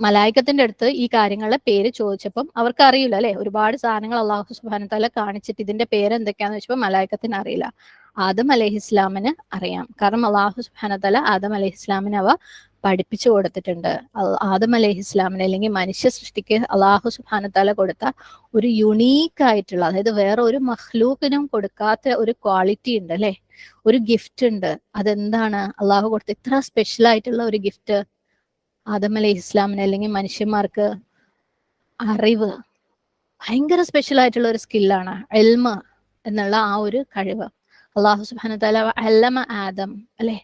മലായിക്കത്തിന്റെ അടുത്ത് ഈ കാര്യങ്ങളുടെ പേര് ചോദിച്ചപ്പം അവർക്ക് അറിയില്ല അല്ലെ? ഒരുപാട് സാധനങ്ങൾ അള്ളാഹു സുബാന തല കാണിച്ചിട്ട് ഇതിന്റെ പേര് എന്തൊക്കെയാന്ന് വെച്ചപ്പോൾ മലായിക്കത്തിന് അറിയില്ല. ആദം അലഹി ഇസ്ലാമിന് അറിയാം. കാരണം അള്ളാഹു സുബാന തല ആദം അലഹി ഇസ്ലാമിന് അവ പഠിപ്പിച്ചു കൊടുത്തിട്ടുണ്ട്. ആദം അലഹി ഇസ്ലാമിന് അല്ലെങ്കിൽ മനുഷ്യ സൃഷ്ടിക്ക് അള്ളാഹു സുബാന തല കൊടുത്ത ഒരു യുണീക്ക് ആയിട്ടുള്ള അതായത് വേറെ ഒരു മഹ്ലൂക്കിനും കൊടുക്കാത്ത ഒരു ക്വാളിറ്റി ഉണ്ട് അല്ലെ? ഒരു ഗിഫ്റ്റ് ഉണ്ട്. അതെന്താണ്? അള്ളാഹു കൊടുത്ത ഇത്ര സ്പെഷ്യൽ ആയിട്ടുള്ള ഒരു ഗിഫ്റ്റ് ആദം അലൈഹി ഇസ്ലാമിന് അല്ലെങ്കിൽ മനുഷ്യന്മാർക്ക് അറിവ് ഭയങ്കര സ്പെഷ്യൽ ആയിട്ടുള്ള ഒരു സ്കില്ലാണ് എൽമ എന്നുള്ള ആ ഒരു കഴിവ്. അള്ളാഹു സുബാന അല്ലമ ആദം അല്ലെ?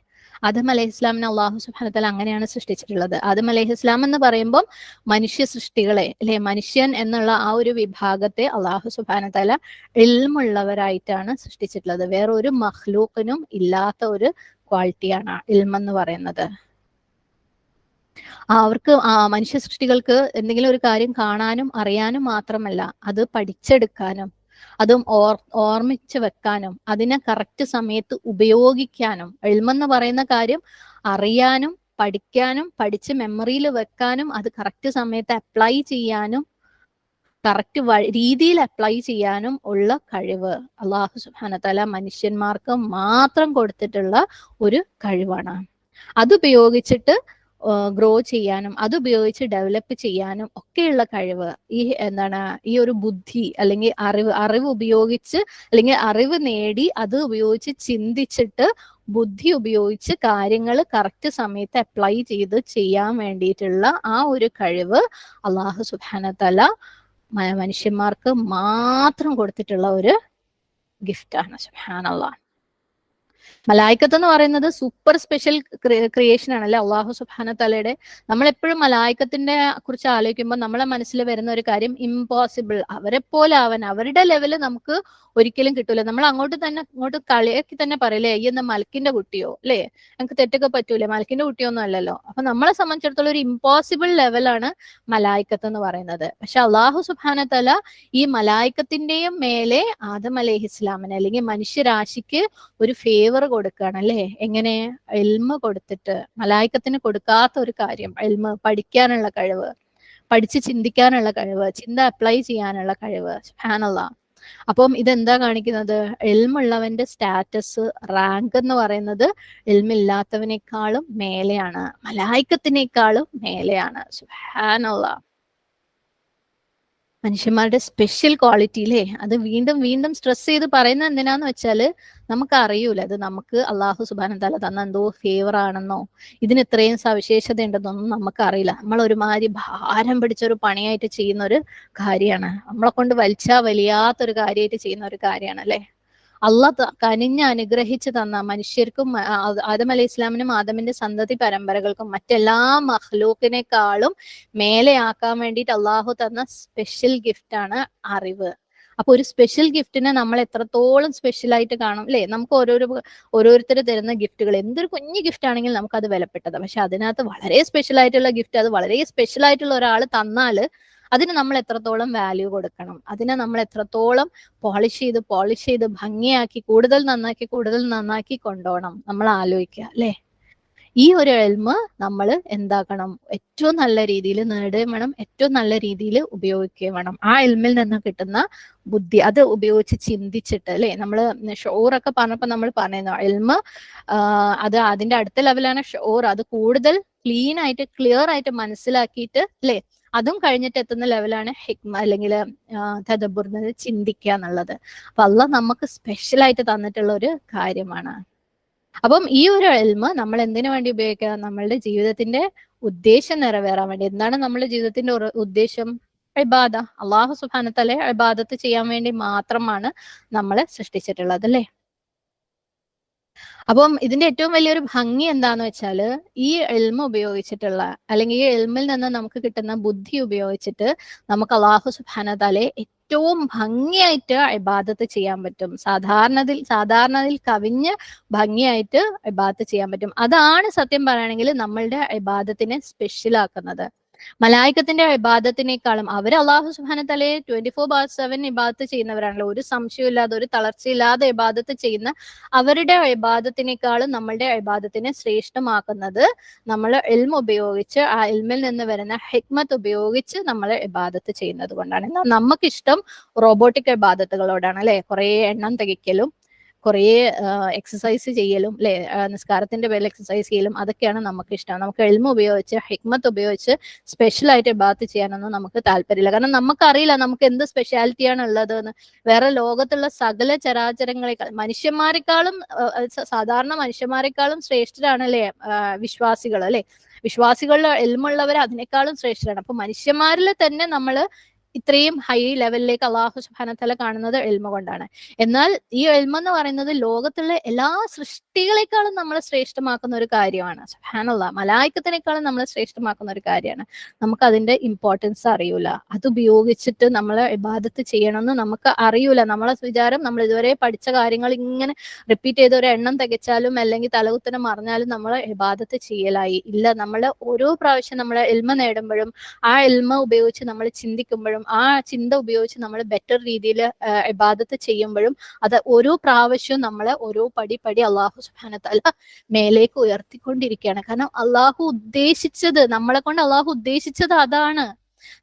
ആദം അലൈഹി ഇസ്ലാമിനെ അള്ളാഹു സുബാന അങ്ങനെയാണ് സൃഷ്ടിച്ചിട്ടുള്ളത്. ആദം അലൈഹി ഇസ്ലാം എന്ന് പറയുമ്പോൾ മനുഷ്യ സൃഷ്ടികളെ അല്ലെ? മനുഷ്യൻ എന്നുള്ള ആ ഒരു വിഭാഗത്തെ അള്ളാഹു സുബാന തല ഇൽമുള്ളവരായിട്ടാണ് സൃഷ്ടിച്ചിട്ടുള്ളത്. വേറെ ഒരു മഹ്ലൂക്കിനും ഇല്ലാത്ത ഒരു ക്വാളിറ്റിയാണ് ഇൽമെന്ന് പറയുന്നത്. അവർക്ക് മനുഷ്യ സൃഷ്ടികൾക്ക് എന്തെങ്കിലും ഒരു കാര്യം കാണാനും അറിയാനും മാത്രമല്ല അത് പഠിച്ചെടുക്കാനും അതും ഓർ ഓർമ്മിച്ച് വെക്കാനും അതിനെ കറക്റ്റ് സമയത്ത് ഉപയോഗിക്കാനും എഴുമെന്ന് പറയുന്ന കാര്യം അറിയാനും പഠിക്കാനും പഠിച്ച് മെമ്മറിയിൽ വെക്കാനും അത് കറക്റ്റ് സമയത്ത് അപ്ലൈ ചെയ്യാനും കറക്റ്റ് രീതിയിൽ അപ്ലൈ ചെയ്യാനും ഉള്ള കഴിവ് അള്ളാഹു സുബാനത്തല മനുഷ്യന്മാർക്ക് മാത്രം കൊടുത്തിട്ടുള്ള ഒരു കഴിവാണ്. അതുപയോഗിച്ചിട്ട് ഗ്രോ ചെയ്യാനും അത് ഉപയോഗിച്ച് ഡെവലപ്പ് ചെയ്യാനും ഒക്കെയുള്ള കഴിവ്. ഈ എന്താണ് ഈ ഒരു ബുദ്ധി അല്ലെങ്കിൽ അറിവ് അറിവ് ഉപയോഗിച്ച് അല്ലെങ്കിൽ അറിവ് നേടി അത് ഉപയോഗിച്ച് ചിന്തിച്ചിട്ട് ബുദ്ധി ഉപയോഗിച്ച് കാര്യങ്ങൾ കറക്റ്റ് സമയത്ത് അപ്ലൈ ചെയ്ത് ചെയ്യാൻ വേണ്ടിയിട്ടുള്ള ആ ഒരു കഴിവ് അള്ളാഹു സുബാനത്തല മനുഷ്യന്മാർക്ക് മാത്രം കൊടുത്തിട്ടുള്ള ഒരു ഗിഫ്റ്റാണ് സുബാനല്ല മലായിക്കത്ത് എന്ന് പറയുന്നത് സൂപ്പർ സ്പെഷ്യൽ ക്രിയേഷൻ ആണ് അല്ലെ? അള്ളാഹു സുബാന തലയുടെ നമ്മൾ എപ്പോഴും മലായിക്കത്തിന്റെ കുറിച്ച് ആലോചിക്കുമ്പോൾ നമ്മളെ മനസ്സിൽ വരുന്ന ഒരു കാര്യം ഇമ്പോസിബിൾ അവരെ പോലെ ആവാൻ അവരുടെ ലെവൽ നമുക്ക് ഒരിക്കലും കിട്ടൂല. നമ്മൾ അങ്ങോട്ട് തന്നെ അങ്ങോട്ട് കളിയാക്കി തന്നെ പറയില്ലേ ഈ എന്താ മലക്കിന്റെ കുട്ടിയോ? അല്ലേ? ഞങ്ങൾക്ക് തെറ്റൊക്കെ പറ്റൂലേ? മലക്കിന്റെ കുട്ടിയൊന്നും അല്ലല്ലോ. അപ്പൊ നമ്മളെ സംബന്ധിച്ചിടത്തോളം ഒരു ഇമ്പോസിബിൾ ലെവലാണ് മലായിക്കത്ത് എന്ന് പറയുന്നത്. പക്ഷെ അള്ളാഹു സുബാന തല ഈ മലായിക്കത്തിന്റെയും മേലെ ആദം അലഹി അല്ലെങ്കിൽ മനുഷ്യരാശിക്ക് ഒരു ഫേവർ കൊടുക്കുകയാണ് അല്ലേ എങ്ങനെ? എൽമ കൊടുത്തിട്ട് മലായിക്കത്തിന് കൊടുക്കാത്ത ഒരു കാര്യം എൽമ പഠിക്കാനുള്ള കഴിവ് പഠിച്ച് ചിന്തിക്കാനുള്ള കഴിവ് ചിന്ത അപ്ലൈ ചെയ്യാനുള്ള കഴിവ് ഫാനുള്ള അപ്പം ഇതെന്താ കാണിക്കുന്നത്? എൽമുള്ളവന്റെ സ്റ്റാറ്റസ് റാങ്ക് എന്ന് പറയുന്നത് എൽമില്ലാത്തവനേക്കാളും മേലെയാണ് മലായിക്കത്തിനേക്കാളും മേലെയാണ് സുഹാനുള്ള മനുഷ്യന്മാരുടെ സ്പെഷ്യൽ ക്വാളിറ്റി അല്ലേ അത് വീണ്ടും വീണ്ടും സ്ട്രെസ് ചെയ്ത് പറയുന്നത് എന്തിനാന്ന് വെച്ചാൽ നമുക്ക് അറിയൂല. അത് നമുക്ക് അള്ളാഹു സുബാന തല തന്ന എന്തോ ഫേവർ ആണെന്നോ ഇതിന് ഇത്രയും സവിശേഷത ഉണ്ടെന്നൊന്നും നമുക്ക് അറിയില്ല. നമ്മൾ ഒരുമാതിരി ഭാരം പിടിച്ച ഒരു പണിയായിട്ട് ചെയ്യുന്ന ഒരു കാര്യമാണ്. നമ്മളെ കൊണ്ട് വലിച്ചാ വലിയാത്തൊരു കാര്യമായിട്ട് ചെയ്യുന്ന ഒരു കാര്യമാണ് അല്ലെ അള്ളാഹ് കനിഞ്ഞ് അനുഗ്രഹിച്ചു തന്ന മനുഷ്യർക്കും ആദം അലൈഹി ഇസ്ലാമിനും ആദമിന്റെ സന്തതി പരമ്പരകൾക്കും മറ്റെല്ലാ മഹ്ലൂക്കിനേക്കാളും മേലെയാക്കാൻ വേണ്ടിയിട്ട് അള്ളാഹു തന്ന സ്പെഷ്യൽ ഗിഫ്റ്റ് ആണ് അറിവ്. അപ്പൊ ഒരു സ്പെഷ്യൽ ഗിഫ്റ്റിനെ നമ്മൾ എത്രത്തോളം സ്പെഷ്യൽ ആയിട്ട് കാണും അല്ലെ നമുക്ക് ഓരോരോ ഓരോരുത്തർ തരുന്ന ഗിഫ്റ്റുകൾ എന്തൊരു കുഞ്ഞു ഗിഫ്റ്റ് ആണെങ്കിലും നമുക്ക് അത് വിലപ്പെട്ടത് പക്ഷെ അതിനകത്ത് വളരെ സ്പെഷ്യൽ ആയിട്ടുള്ള ഗിഫ്റ്റ് അത് വളരെ സ്പെഷ്യൽ ആയിട്ടുള്ള ഒരാൾ തന്നാൽ അതിന് നമ്മൾ എത്രത്തോളം വാല്യൂ കൊടുക്കണം? അതിനെ നമ്മൾ എത്രത്തോളം പോളിഷ് ചെയ്ത് പോളിഷ് ചെയ്ത് ഭംഗിയാക്കി കൂടുതൽ നന്നാക്കി കൂടുതൽ നന്നാക്കി കൊണ്ടുപോകണം നമ്മൾ ആലോചിക്കുക അല്ലെ? ഈ ഒരു എൽമ നമ്മൾ എന്താക്കണം? ഏറ്റവും നല്ല രീതിയിൽ നേടുകയും വേണം ഏറ്റവും നല്ല രീതിയിൽ ഉപയോഗിക്കുകയും വേണം. ആ എൽമിൽ നിന്ന് കിട്ടുന്ന ബുദ്ധി അത് ഉപയോഗിച്ച് ചിന്തിച്ചിട്ട് അല്ലെ? നമ്മൾ ഷോറൊക്കെ പറഞ്ഞപ്പോൾ നമ്മൾ പറയുന്നു എൽമ അത് അതിന്റെ അടുത്ത ലെവലാണ് ഷോർ അത് കൂടുതൽ ക്ലീൻ ആയിട്ട് ക്ലിയർ ആയിട്ട് മനസ്സിലാക്കിയിട്ട് അല്ലെ? അതും കഴിഞ്ഞിട്ട് എത്തുന്ന ലെവലാണ് ഹിക്മ അല്ലെങ്കിൽ തദബുർ ചിന്തിക്കുക എന്നുള്ളത്. അപ്പൊ അല്ല നമുക്ക് സ്പെഷ്യൽ ആയിട്ട് തന്നിട്ടുള്ള ഒരു കാര്യമാണ്. അപ്പം ഈ ഒരു എൽമ നമ്മൾ എന്തിനു വേണ്ടി ഉപയോഗിക്കുക? നമ്മളുടെ ജീവിതത്തിന്റെ ഉദ്ദേശം നിറവേറാൻ വേണ്ടി. എന്താണ് നമ്മുടെ ജീവിതത്തിന്റെ ഉദ്ദേശം? ഇബാദ. അള്ളാഹു സുബാനത്തലെ ഇബാദത്ത് ചെയ്യാൻ വേണ്ടി മാത്രമാണ് നമ്മളെ സൃഷ്ടിച്ചിട്ടുള്ളത് അല്ലേ? അപ്പം ഇതിന്റെ ഏറ്റവും വലിയൊരു ഭംഗി എന്താന്ന് വെച്ചാൽ ഈ എൽമ ഉപയോഗിച്ചിട്ടുള്ള അല്ലെങ്കിൽ ഈ എൽമിൽ നിന്ന് നമുക്ക് കിട്ടുന്ന ബുദ്ധി ഉപയോഗിച്ചിട്ട് നമുക്ക് അള്ളാഹു സുഹാനതാലെ ഏറ്റവും ഭംഗിയായിട്ട് ഇബാദത്ത് ചെയ്യാൻ പറ്റും. സാധാരണതിൽ സാധാരണതിൽ കവിഞ്ഞ് ഭംഗിയായിട്ട് ഇബാദത്ത് ചെയ്യാൻ പറ്റും. അതാണ് സത്യം പറയുകയാണെങ്കിൽ നമ്മളുടെ ഇബാദത്തിനെ സ്പെഷ്യൽ ആക്കുന്നത്. മലായിക്കത്തിന്റെ ഇബാദത്തിനേക്കാളും അവർ അള്ളാഹു സുഹാന തലയെ ട്വന്റി ഫോർ ബാർ സെവൻ ഇബാദത്ത് ചെയ്യുന്നവരാണല്ലോ. ഒരു സംശയമില്ലാതെ ഒരു തളർച്ചയില്ലാതെ ഇബാദത്ത് ചെയ്യുന്ന അവരുടെ ഇബാദത്തിനേക്കാളും നമ്മളുടെ ഇബാദത്തിനെ ശ്രേഷ്ഠമാക്കുന്നത് നമ്മൾ എൽമ ഉപയോഗിച്ച് ആ എൽമിൽ നിന്ന് വരുന്ന ഹിക്മത്ത് ഉപയോഗിച്ച് നമ്മൾ ഇബാദത്ത് ചെയ്യുന്നത് കൊണ്ടാണ്. എന്നാൽ നമുക്കിഷ്ടം റോബോട്ടിക് ഇബാദത്തുകളോടാണ് അല്ലെ? കുറെ എണ്ണം തികയ്ക്കലും കുറേ എക്സസൈസ് ചെയ്യലും അല്ലെ നിസ്കാരത്തിന്റെ പേരിൽ എക്സസൈസ് ചെയ്യലും അതൊക്കെയാണ് നമുക്ക് ഇഷ്ടം നമുക്ക് എൽമ ഉപയോഗിച്ച് ഹിക്മത്ത് ഉപയോഗിച്ച് സ്പെഷ്യൽ ആയിട്ട് ബാത്ത് ചെയ്യാനൊന്നും നമുക്ക് താല്പര്യമില്ല. കാരണം നമുക്കറിയില്ല നമുക്ക് എന്ത് സ്പെഷ്യാലിറ്റിയാണ് ഉള്ളത് എന്ന് വേറെ ലോകത്തുള്ള സകല ചരാചരങ്ങളെക്കാൾ മനുഷ്യന്മാരെക്കാളും സാധാരണ മനുഷ്യന്മാരെക്കാളും ശ്രേഷ്ഠരാണ് അല്ലെ വിശ്വാസികൾ അല്ലെ വിശ്വാസികളിൽ എൽമുള്ളവർ അതിനേക്കാളും ശ്രേഷ്ഠരാണ്. അപ്പൊ മനുഷ്യന്മാരിൽ തന്നെ നമ്മൾ ഇത്രയും ഹൈ ലെവലിലേക്ക് അള്ളാഹു സുബാനത്തല കാണുന്നത് എൽമ കൊണ്ടാണ്. എന്നാൽ ഈ എൽമ എന്ന് പറയുന്നത് ലോകത്തുള്ള എല്ലാ സൃഷ്ടികളെക്കാളും നമ്മൾ ശ്രേഷ്ഠമാക്കുന്ന ഒരു കാര്യമാണ്. സുഹാനുള്ള മലായിക്കത്തിനേക്കാളും നമ്മൾ ശ്രേഷ്ഠമാക്കുന്ന ഒരു കാര്യമാണ്. നമുക്ക് അതിന്റെ ഇമ്പോർട്ടൻസ് അറിയൂല. അത് ഉപയോഗിച്ചിട്ട് നമ്മൾ ഇബാദത്ത് ചെയ്യണമെന്ന് നമുക്ക് അറിയൂല. നമ്മളെ വിചാരം നമ്മൾ ഇതുവരെ പഠിച്ച കാര്യങ്ങൾ ഇങ്ങനെ റിപ്പീറ്റ് ചെയ്ത് ഒരു എണ്ണം തികച്ചാലും അല്ലെങ്കിൽ തലകുത്തനെ മറിഞ്ഞാലും നമ്മൾ ഇബാദത്ത് ചെയ്യലായി. ഇല്ല നമ്മൾ ഓരോ പ്രാവശ്യം നമ്മൾ എൽമ നേടുമ്പോഴും ആ എൽമ ഉപയോഗിച്ച് നമ്മൾ ചിന്തിക്കുമ്പോഴും ആ ചിന്ത ഉപയോഗിച്ച് നമ്മൾ ബെറ്റർ രീതിയിൽ ഇബാദത്ത് ചെയ്യുമ്പോഴും അത് ഓരോ പ്രാവശ്യവും നമ്മളെ ഓരോ പടി പടി അള്ളാഹു സുബാനത്തല്ല മേലേക്ക് ഉയർത്തിക്കൊണ്ടിരിക്കുകയാണ് കാരണം അള്ളാഹു ഉദ്ദേശിച്ചത് നമ്മളെ കൊണ്ട് അള്ളാഹു ഉദ്ദേശിച്ചത് അതാണ്.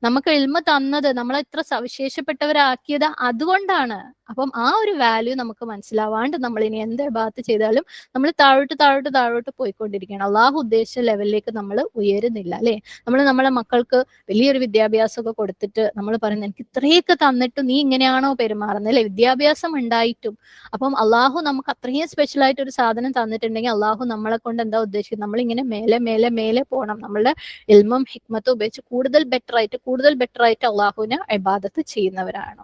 നമുക്ക് എൽമ തന്നത് നമ്മളെ ഇത്ര സവിശേഷപ്പെട്ടവരാക്കിയത് അതുകൊണ്ടാണ്. അപ്പം ആ ഒരു വാല്യൂ നമുക്ക് മനസ്സിലാവാണ്ട് നമ്മൾ ഇനി എന്ത് ഭാഗത്ത് ചെയ്താലും നമ്മൾ താഴോട്ട് താഴോട്ട് താഴോട്ട് പോയിക്കൊണ്ടിരിക്കുകയാണ്. അള്ളാഹു ഉദ്ദേശിച്ച ലെവലിലേക്ക് നമ്മൾ ഉയരുന്നില്ല അല്ലെ? നമ്മൾ നമ്മളെ മക്കൾക്ക് വലിയൊരു വിദ്യാഭ്യാസമൊക്കെ കൊടുത്തിട്ട് നമ്മൾ പറയുന്നത് എനിക്ക് ഇത്രയൊക്കെ തന്നിട്ട് നീ ഇങ്ങനെയാണോ പെരുമാറുന്നത്? അല്ലെ? വിദ്യാഭ്യാസം ഉണ്ടായിട്ടും. അപ്പം അള്ളാഹു നമുക്ക് അത്രയും സ്പെഷ്യൽ ആയിട്ട് ഒരു സാധനം തന്നിട്ടുണ്ടെങ്കിൽ അള്ളാഹു നമ്മളെ കൊണ്ട് എന്താ ഉദ്ദേശിക്കുന്നത്? നമ്മൾ ഇങ്ങനെ മേലെ മേലെ മേലെ പോകണം നമ്മളുടെ ഇൽമും ഹിക്മത്തും ഉപയോഗിച്ച് കൂടുതൽ ബെറ്റർ ആയിട്ട് കൂടുതൽ ബെറ്റർ ആയിട്ട് അള്ളാഹുവിന് ഇബാദത്ത് ചെയ്യുന്നവരാണ്.